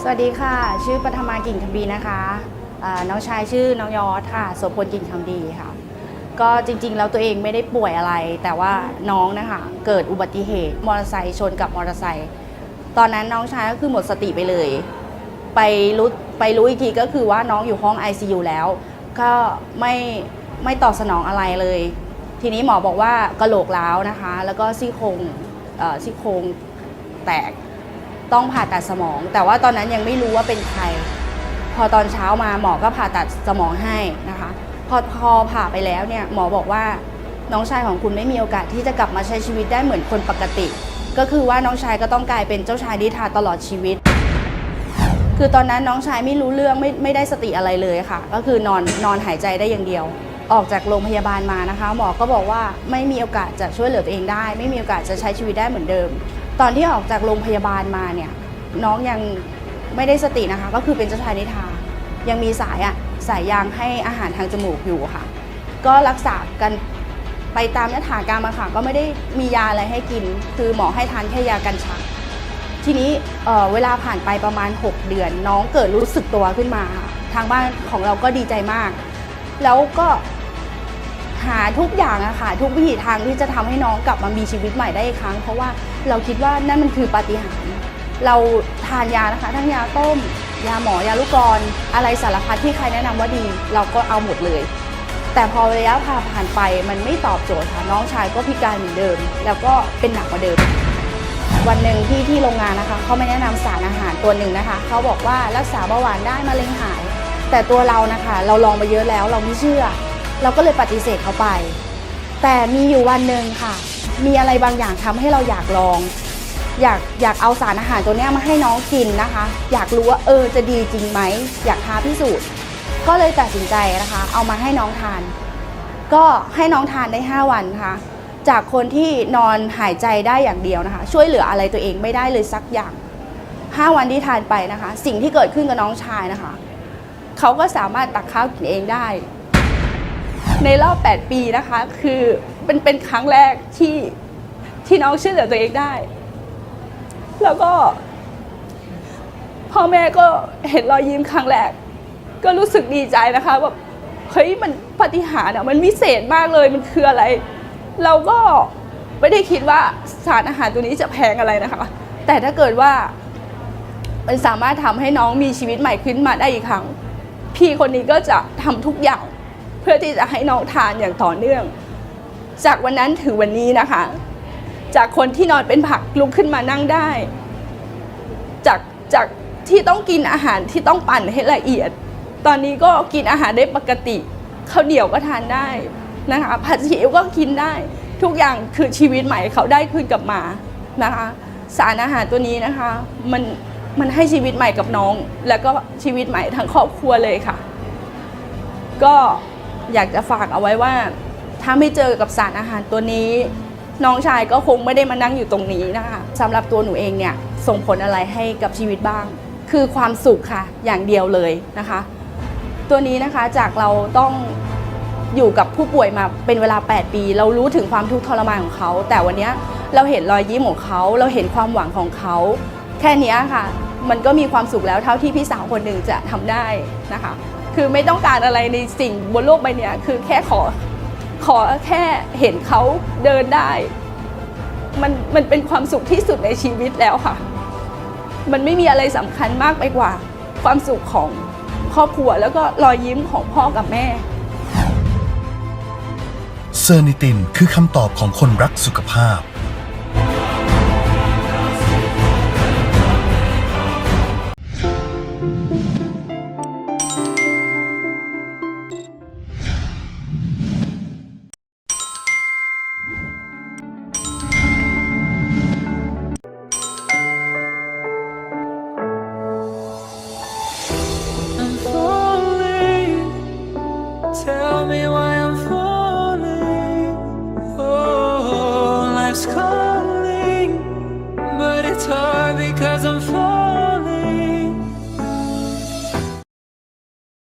สวัสดีค่ะ ชื่อปฐมากิ่งคำดีนะคะน้องชายชื่อน้องยอดค่ะโสพลกิ่งคำดีค่ะ ก็จริงๆ แล้วตัวเองไม่ได้ป่วยอะไร แต่ว่าน้องนะคะ เกิดอุบัติเหตุมอเตอร์ไซค์ชนกับมอเตอร์ไซค์ตอนนั้นน้องชายก็คือหมดสติไปเลย ไปรู้ไปรู้อีกทีก็คือว่าน้องอยู่ห้อง ICU แล้ว ก็ไม่ไม่ตอบสนองอะไรเลย ทีนี้หมอบอกว่ากระโหลกร้าวนะคะ แล้วก็ซี่โครงซี่โครงแตก ต้องผ่าตัดสมอง แต่ว่าตอนนั้นยังไม่รู้ว่าเป็นใคร พอตอนเช้ามาหมอก็ผ่าตัดสมองให้นะคะ พอพอผ่าไปแล้วเนี่ยหมอบอกว่าน้องชายของคุณไม่มีโอกาสที่จะกลับมาใช้ชีวิตได้เหมือนคนปกติ ก็คือว่าน้องชายก็ต้องกลายเป็นเจ้าชายนิทาตลอดชีวิต คือตอนนั้นน้องชายไม่รู้เรื่องไม่ไม่ได้สติอะไรเลยค่ะ ก็คือนอนนอนหายใจได้อย่างเดียว ออกจากโรงพยาบาลมานะคะ หมอก็บอกว่าไม่มีโอกาสจะช่วยเหลือตัวเองได้ ไม่มีโอกาสจะใช้ชีวิตได้เหมือนเดิม ตอนที่ออกจากโรงพยาบาลมาเนี่ยน้องยังไม่ได้สตินะคะ ก็คือเป็นเจ้าชายนิทายังมีสายอะสายยางให้อาหารทางจมูกอยู่ค่ะ ก็รักษากันไปตามยถากรรมอะค่ะ ก็ไม่ได้มียาอะไรให้กิน คือหมอให้ทานแค่ยากันชักทีนี้เออเวลาผ่านไปประมาณ 6 เดือน น้องเกิดรู้สึกตัวขึ้นมา ทางบ้านของเราก็ดีใจมาก แล้วก็ หาทุกอย่างอะค่ะ ทุกวิถีทางที่จะทำให้น้องกลับมามีชีวิตใหม่ได้อีกครั้ง เพราะว่าเราคิดว่านั่นมันคือปาฏิหาริย์เราทานยานะคะ ทั้งยาต้ม ยาหมอยาลูกกรอนอะไรสารพัดที่ใครแนะนำว่าดี เราก็เอาหมดเลย แต่พอระยะผ่าผ่านไปมันไม่ตอบโจทย์ค่ะน้องชายก็พิการเหมือนเดิม แล้วก็เป็นหนักกว่าเดิมวันหนึ่งที่ที่โรงงานนะคะเขาไม่แนะนำสารอาหารตัวหนึ่งนะคะเขาบอกว่ารักษาเบาหวานได้มะเร็งหาย แต่ตัวเรานะคะ เราลองไปเยอะแล้วเราไม่เชื่อ เราก็เลยปฏิเสธเขาไป แต่มีอยู่วันหนึ่งค่ะ มีอะไรบางอย่างทำให้เราอยากลอง อยากอยากเอาสารอาหารตัวนี้มาให้น้องกินนะคะ อยากรู้ว่าเออจะดีจริงไหมอยากท้าพิสูจน์ก็เลยตัดสินใจนะคะ เอามาให้น้องทาน ก็ให้น้องทานได้ 5 วันค่ะ จากคนที่นอนหายใจได้อย่างเดียวนะคะ ช่วยเหลืออะไรตัวเองไม่ได้เลยสักอย่าง 5 วันที่ทานไปนะคะ สิ่งที่เกิดขึ้นกับน้องชายนะคะ เขาก็สามารถตักข้าวกินเองได้ ในรอบ 8 ปีนะคะ คือเป็นเป็นครั้งแรกที่ที่น้องช่วยเหลือตัวเองได้ แล้วก็ พ่อแม่ก็เห็นรอยยิ้มครั้งแรก ก็รู้สึกดีใจนะคะแบบเฮ้ยมันปฏิหารอะมันวิเศษมากเลยมันคืออะไร เราก็ไม่ได้คิดว่าสารอาหารตัวนี้จะแพงอะไรนะคะ แต่ถ้าเกิดว่า มันสามารถทำให้น้องมีชีวิตใหม่ขึ้นมาได้อีกครั้ง พี่คนนี้ก็จะทำทุกอย่าง เพื่อที่จะให้น้องทานอย่างต่อเนื่อง จากวันนั้นถึงวันนี้นะคะ จากคนที่นอนเป็นผักลุกขึ้นมานั่งได้ จากจากที่ต้องกินอาหารที่ต้องปั่นให้ละเอียด ตอนนี้ก็กินอาหารได้ปกติข้าวเหนียวก็ทานได้นะคะผัดซีอิ๊วก็กินได้ ทุกอย่างคือชีวิตใหม่เขาได้คืนกลับมานะคะ สารอาหารตัวนี้นะคะมันมันให้ชีวิตใหม่กับน้อง แล้วก็ชีวิตใหม่ทั้งครอบครัวเลยค่ะ ก็ อยากจะฝากเอาไว้ว่า ถ้าไม่เจอกับสารอาหารตัวนี้ น้องชายก็คงไม่ได้มานั่งอยู่ตรงนี้นะคะสำหรับตัวหนูเองเนี่ยส่งผลอะไรให้กับชีวิตบ้าง คือความสุขค่ะอย่างเดียวเลยนะคะ ตัวนี้นะคะจากเราต้องอยู่กับผู้ป่วยมาเป็นเวลา 8 ปี เรารู้ถึงความทุกข์ทรมานของเขา แต่วันนี้เราเห็นรอยยิ้มของเขา เราเห็นความหวังของเขา แค่นี้ค่ะ มันก็มีความสุขแล้วเท่าที่พี่สาวคนหนึ่งจะทำได้นะคะ คือไม่ต้องการอะไรในสิ่งบนโลกใบนี้คือแค่ขอขอแค่เห็นเขาเดินได้ มันมันเป็นความสุขที่สุดในชีวิตแล้วค่ะ มันไม่มีอะไรสำคัญมากไปกว่า ความสุขของครอบครัวแล้วก็รอยยิ้มของพ่อกับแม่เซอร์นิตินคือคำตอบของคนรักสุขภาพ me